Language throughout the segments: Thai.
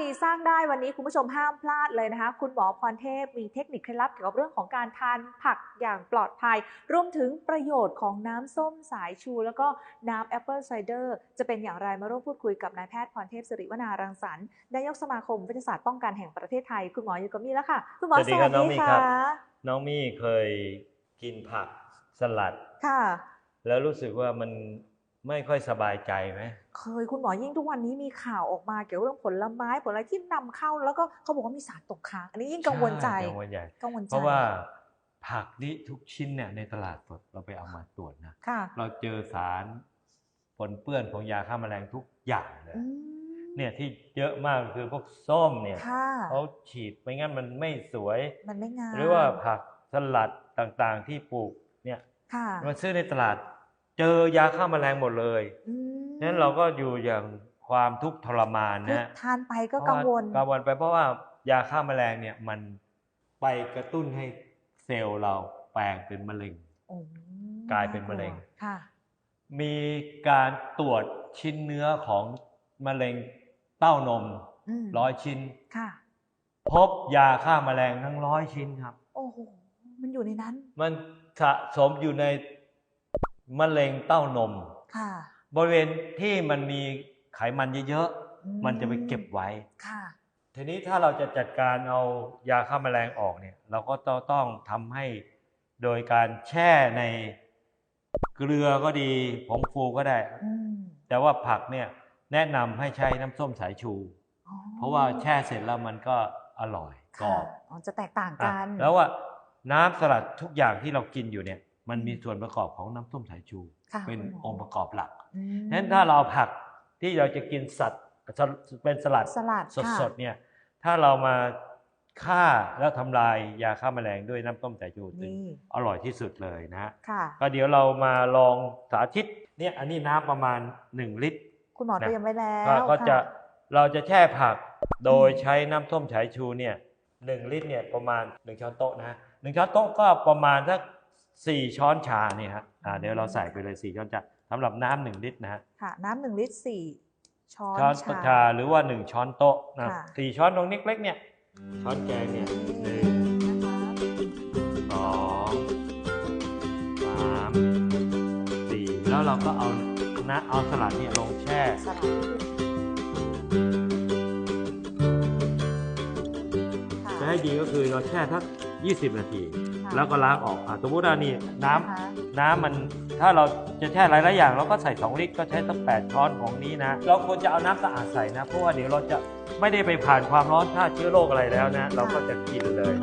ดีสร้างได้วันนี้คุณผู้ชมห้ามพลาดเลยนะคะ คุณหมอพรเทพมีเทคนิคเคล็ดลับเกี่ยวกับเรื่องของการทานผักอย่างปลอดภัย รวมถึงประโยชน์ของน้ำส้มสายชู แล้วก็น้ำแอปเปิลไซเดอร์จะเป็นอย่างไรมาร่วมพูดคุยกับนายแพทย์พรเทพสิริวนารังสรรค์นายกสมาคมวิทยาศาสตร์ป้องกันแห่งประเทศไทย คุณหมออยู่กับมี่แล้วค่ะ คุณหมอสวัสดีครับน้องมี่ค่ะครับน้องมี่เคยกินผักสลัดค่ะ แล้วรู้สึกว่ามัน ไม่ค่อยสบายใจไหมเคยคุณหมอยิ่งทุกวันนี้มีข่าวออกมาเกี่ยวกับเรื่องผลไม้ผลอะไรที่นำเข้า แล้วก็เขาบอกว่ามีสารตกค้างอันนี้ยิ่งกังวลใจช่กังวลใหญ่กังวลใจเพราะว่าผักนี่ทุกชิ้นเนี่ยในตลาดสดเราไปเอามาตรวจนะค่ะเราเจอสารปนเปื้อนของยาฆ่าแมลงทุกอย่างเลยอืมเนี่ยที่เยอะมากคือพวกส้มเนี่ยค่ะเขาฉีดไม่งั้นมันไม่สวยมันไม่งามหรือว่าผักสลัดต่างๆที่ปลูกเนี่ยค่ะมาซื้อในตลาด เจอยาฆ่าแมลงหมดเลยอืมนั้นเราก็อยู่อย่างความทุกข์ทรมานคือนะทานไปก็กังวลกังวลไปเพราะว่ายาฆ่าแมลงเนี่ยมันไปกระตุ้นให้เซลล์เราแปลงเป็นมะเร็งโอ้กลายเป็นมะเร็งค่ะมีการตรวจชิ้นเนื้อของมะเร็งเต้านมมร้อยชิ้นค่ะพบยาฆ่าแมลงทั้งร้อยชิ้นครับ โอ้โหมันอยู่ในนั้น มันสะสมอยู่ใน มะเร็งเต้านม ค่ะ บริเวณที่มันมีไขมันเยอะอืๆมันจะไปเก็บไว้ ค่ะ ทีนี้ถ้าเราจะจัดการเอายาฆ่าแมลงออกเนี่ย เราก็ต้องต้องทำให้โดยการแช่ในเกลือก็ดีผงฟูก็ได้อืมแต่ว่าผักเนี่ยแนะนำให้ใช้น้ำส้มสายชูอ๋อเพราะว่าแช่เสร็จแล้วมันก็อร่อยกรค่ะอบอ๋อจะแตกต่างอะกัน แล้วว่าน้ำสลัดทุกอย่างที่เรากินอยู่เนี่ย มันมีส่วนประกอบของน้ำส้มสายชูค่ะเป็นคุณหมองค์ประกอบหลักอืมนั้นถ้าเราเอาผักที่เราจะกินสัตว์สลัดเป็นสลัดสลัดค่ะสดๆเนี่ยถ้าเรามาฆ่าแล้วทำลายยาฆ่าแมลงด้วยน้ำต้มสายชูถึงนี่อร่อยที่สุดเลยนะฮะค่ะก็เดี๋ยวเรามาลองสาธิตเนี่ยอันนี้น้ำประมาณ 1 ลิตร คุณหมอนะเตรียมไว้แล้วก็ก็จะค่เราจะแช่ผักโดยอืมใช้น้ำส้มสายชูเนี่ยหนึ่งลิตรเนี่ยประมาณ 1 ช้อนโต๊ะนะฮะหนึ่งช้อนโต๊ะก็ประมาณสัก สี่ช้อนชาเนี่ยฮะอ่าเดี๋ยวเราใส่ไปเลยสี่ช้อนชาสำหรับน้ำหนึ่งลิตรนะฮะค่ะ น้ำหนึ่งลิตรสี่ช้อนช้อนชาชาหรือว่า1ช้อนโต๊ะนะค่ะสี่ช้อนตรงนี้เล็กๆเนี่ยช้อนแกงเนี่ยหนึ่งนะคะสองสามสี่แล้วเราก็เอานะเอาสลัดเนี่ยลงแช่สลัดค่ะจะให้ดีก็คือเราแช่ทัก 20 นาทีค่ะ แล้วก็ล้างออกอะสมมติว่านี่น้ำนะคะน้ำมันถ้าเราจะแช่หลายๆอย่าง เราก็ใส่ 2 ลิตรก็ใช้สัก8ช้อนของนี้นะ เราควรจะเอาน้ำสะอาดใส่นะ เพราะว่าเดี๋ยวเราจะไม่ได้ไปผ่านความร้อนฆ่าเชื้อโรคอะไรแล้วนะ เราก็จะกินเลย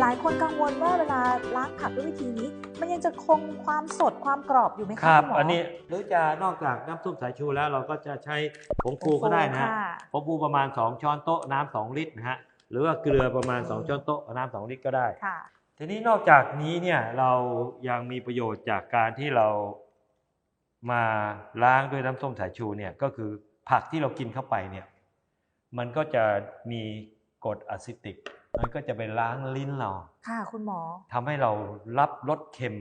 หลายคนกังวลว่าเวลาล้างผักด้วยวิธีนี้ มันยังจะคงความสดความกรอบอยู่ไหมคะครับ ณหมอันนี้หรือจะนอกจากน้ำส้มสายชูแล้วเราก็จะใช้ผงฟูก็ได้นะฮะ ค่ะผงฟูประมาณ 2 ช้อนโต๊ะน้ำ2ลิตรนะฮะหรือว่าเกลือประมาณ 2 ช้อนโต๊ะน้ำ2ลิตรก็ได้ ค่ะ ทีนี้นอกจากนี้เนี่ยเรายังมีประโยชน์จากการที่เรามาล้างด้วยน้ำส้มสายชูเนี่ยก็คือผักที่เรากินเข้าไปเนี่ยมันก็จะมี กรดอะซิติก มันก็จะไปล้างลิ้นเรา ค่ะคุณหมอ ทำให้เรารับรสเค็ม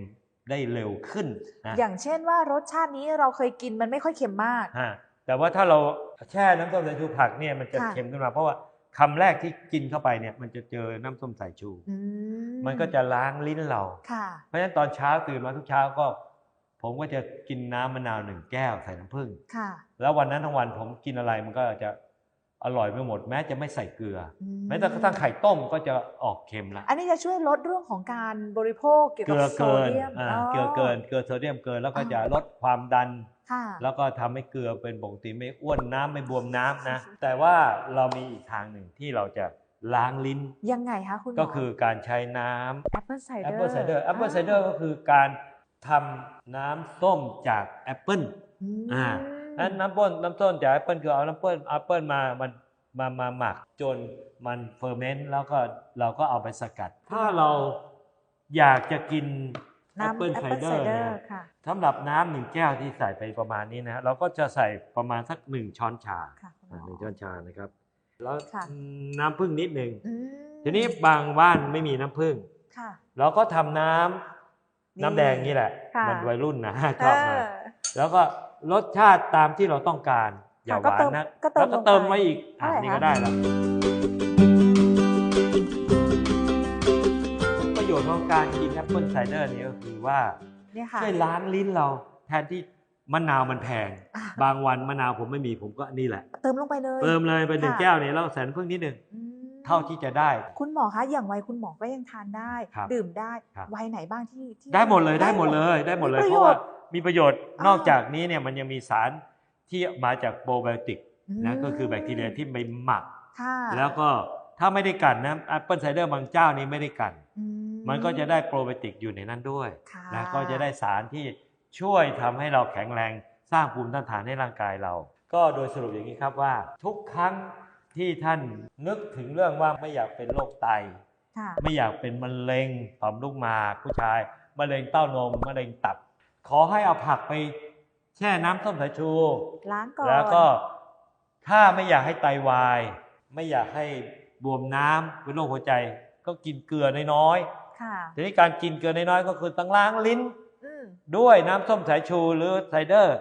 ได้เร็วขึ้นนะอย่างเช่นว่ารสชาตินี้เราเคยกินมันไม่ค่อยเค็มมาก ฮะแต่ว่าถ้าเราแช่น้ำส้มสายชูผักเนี่ยมันจะค่ะ เค็มขึ้นมา เพราะว่าคำแรกที่กินเข้าไปเนี่ยมันจะเจอน้ำส้มสายชู อืมันก็จะล้างลิ้นเรา ค่ะ เพราะฉะนั้นตอนเช้าตื่นมาทุกเช้าก็ ผมก็จะกินน้ำมะนาวหนึ่งแก้วใส่น้ำผึ้งค่ะ แล้ววันนั้นทั้งวันผมกินอะไรมันก็จะ อร่อยไปหมดแม้จะไม่ใส่เกลืออแม้แต่กระทั่งไข่ต้มก็จะออกเค็มละอันนี้จะช่วยลดเรื่องของการบริโภคเกี่ยวเกกับลือโซเกินเดียมอ่าเกลือเกินเกลือโซเดียมเกินแล้วก็จะลดความดันค่ะแล้วก็ทำให้เกลือเป็นปกติไม่อ้วนน้ำไม่บวมน้ำนะ แต่ว่าเรามีอีกทางหนึ่งที่เราจะล้างลิ้น ยังไงคะคุณหมอก็คือการใช้น้ำแอปเปิลไซเดอร์แอปเปิลไซเดอร์แอปเปิลไซเดอร์ก็คือการทำน้ำส้มจากแอปเปิลอ่า นั้นน้ำต้นน้ำต้นจากแอปเปิลคือเอาน้ำเปิ้ลแอปเปิลมามันมามาหมักจนมันเฟอร์เมนต์แล้วก็เราก็เอาไปสกัด ถ้าเราอยากจะกินแอปน้ำเปิลแอปไซเปิลเดไซอร์เดอเนี่ยร์ค่ะสำหรับน้ำหนึ่งแก้วที่ใส่ไปประมาณนี้นะฮะเราก็จะใส่ประมาณสักหนึ่งช้อนชาค่ะคุณหมอ่าอหนึ่งช้อนชานะครับ แล้วค่ะน้ำผึ้งนิดหนึ่งอืมทีนี้บางบ้านไม่มีน้ำผึ้งค่ะเราก็ทำน้น้ำแดงนี่แหละค่ะมันวัยรุ่นนะชอบมาเออแล้วก็ รสชาติตามที่เราต้องการ อย่าหก็วาเตินมนะก็เติมแล้วก็เติมลงไปไว้อีกอะเท่าไหร่นี่คะก็ได้แล้วประโยชน์ของการกินแอปเปิลไซเดอร์นี้ก็คือว่าเนี่ยค่ะช่วยล้างลิ้นเราแทนที่มะนาวมันแพงอะบางวันมะนาวผมไม่มีผมก็นี่แหละ เติมลงไปเลย เติมเลยไปหนึ่งค่ะแก้วเนี่ยแล้วใส่น้ำผึ้งนิดหนึ่งอืม เท่าที่จะได้ คุณหมอคะอย่างวัยคุณหมอก็ยังทานได้ ครับดื่มได้ครับ วัยไหนบ้างที่ที่ได้หมดเลยได้หมดเลยได้หมดเลยมีเพประโยราะว่าชน์มีประโยชน์อ่านอกจากนี้เนี่ยมันยังมีสารที่มาจากโปรไบโอติกมนะก็คือแบคทีเรียที่ไปหมัก ค่ะแล้วก็ถ้าไม่ได้กันนะแอปเปิลไซเดอร์บางเจ้านี้ไม่ได้กัน อืมันก็จะได้โปรไบโอติกอยู่ในนั้นด้วยค่ะนะก็จะได้สารที่ช่วยทำให้เราแข็งแรงสร้างภูมิต้านทานให้ร่างกายเรา ก็โดยสรุปอย่างนี้ครับว่า ทุกครั้ง ที่ท่านนึกถึงเรื่องว่าไม่อยากเป็นโรคไตค่ะไม่อยากเป็นมะเร็งต่อมลูกหมากผู้ชาย มะเร็งเต้านม มะเร็งตับ ขอให้เอาผักไปแช่น้ำส้มสายชู ล้างก่อน แล้วก็ถ้าไม่อยากให้ไตวาย ไม่อยากให้บวมน้ำเป็นโรคหัวใจ ก็กินเกลือน้อยค่ะๆทีนี้การกินเกลือน้อยๆก็คือต้องล้างลิ้นอืมด้วยน้ำส้มสายชูหรือไซเดอร์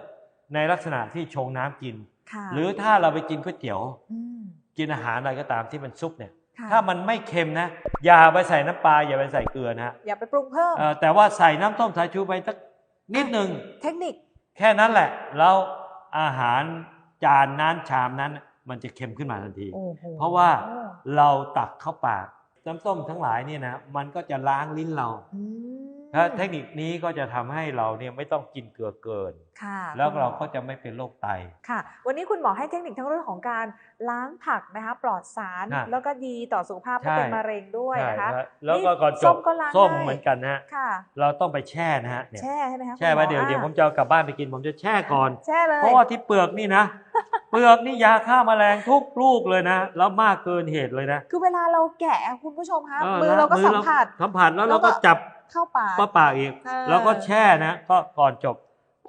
ในลักษณะที่ชงน้ำกินค่ะหรือถ้าเราไปกินก๋วยเตี๋ยวอืม กินอาหารอะไรก็ตามที่มันซุปเนี่ยค่ะถ้ามันไม่เค็มนะ อย่าไปใส่น้ำปลาอย่าไปใส่เกลือนะฮะอย่าไปปรุงเพิ่มเอ่อแต่ว่าใส่น้ำส้มสายชูไปสักนิดหนึ่งเทคนิค แค่นั้นแหละ แล้วอาหารจานนั้นชามนั้น มันจะเค็มขึ้นมาทันที โอ้โหเพราะว่าเราตักเข้าปากน้ำส้มทั้งหลายเนี่ยนะมันก็จะล้างลิ้นเรา อืม ถ้าเทคนิคนี้ก็จะทำให้เราเนี่ยไม่ต้องกินเกลือเกินค่ะแล้วคุณหมเราอก็จะไม่เป็นโรคไต ค่ะ วันนี้คุณหมอให้เทคนิคทั้งเรื่องของการล้างผักนะคะปลอดสารน่ะแล้วก็ดีต่อสุขภาพไม่ใช่เป็นมะเร็งด้วยใช่นะคะครับแล้วก็ก่อนจส้บมก็ล้างส้มได้เหมือนกันนะฮะค่ะเราต้องไปแช่นะฮะเนี่ยแช่ใช่ไหมคะแช่ไว้คุณหเดี๋ยวอะเดี๋ยวผมจะเอากลับบ้านไปกินผมจะแช่ก่อนแช่เลยเพราะว่าที่เปลือกนี่นะเปลือกนี่ยาฆ่าแมลงทุกลูกเลยนะ แล้วมากเกินเหตุเลยนะ คือเวลาเราแกะคุณผู้ชมคะเมือเราก็สัมผัสสัมผัสแล้วแล้เราวก็ก็จับ เข้าปากป้าปากอีกเออแล้วก็แช่นะ ก็ก่อนจบ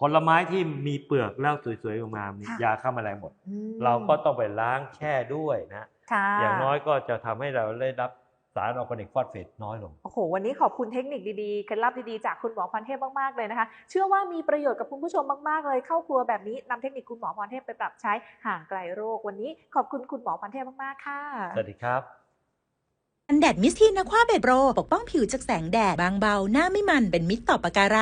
ผลไม้ที่มีเปลือกแล้วสวยๆออกมามีค่ะยาฆ่าแมลงหมดอืมเราก็ต้องไปล้างแช่ด้วยนะค่ะอย่างน้อยก็จะทำให้เราได้รับสารออร์แกนิกฟอสเฟตน้อยลง โอ้โห วันนี้ขอบคุณเทคนิคดีๆ เคล็ดลับดีๆ จากคุณหมอพรเทพมากๆ เลยนะคะ เชื่อว่ามีประโยชน์กับคุณผู้ชมมากๆ เลย เข้าครัวแบบนี้นำเทคนิคคุณหมอพรเทพไปปรับใช้ห่างไกลโรค วันนี้ขอบคุณคุณหมอพรเทพมากๆ ค่ะ สวัสดีครับ กันแดดมิสทีนนะคว้าเบดโรปกป้องผิวจากแสงแดดบางเบา หน้าไม่มันเป็นมิตรต่อปะการัง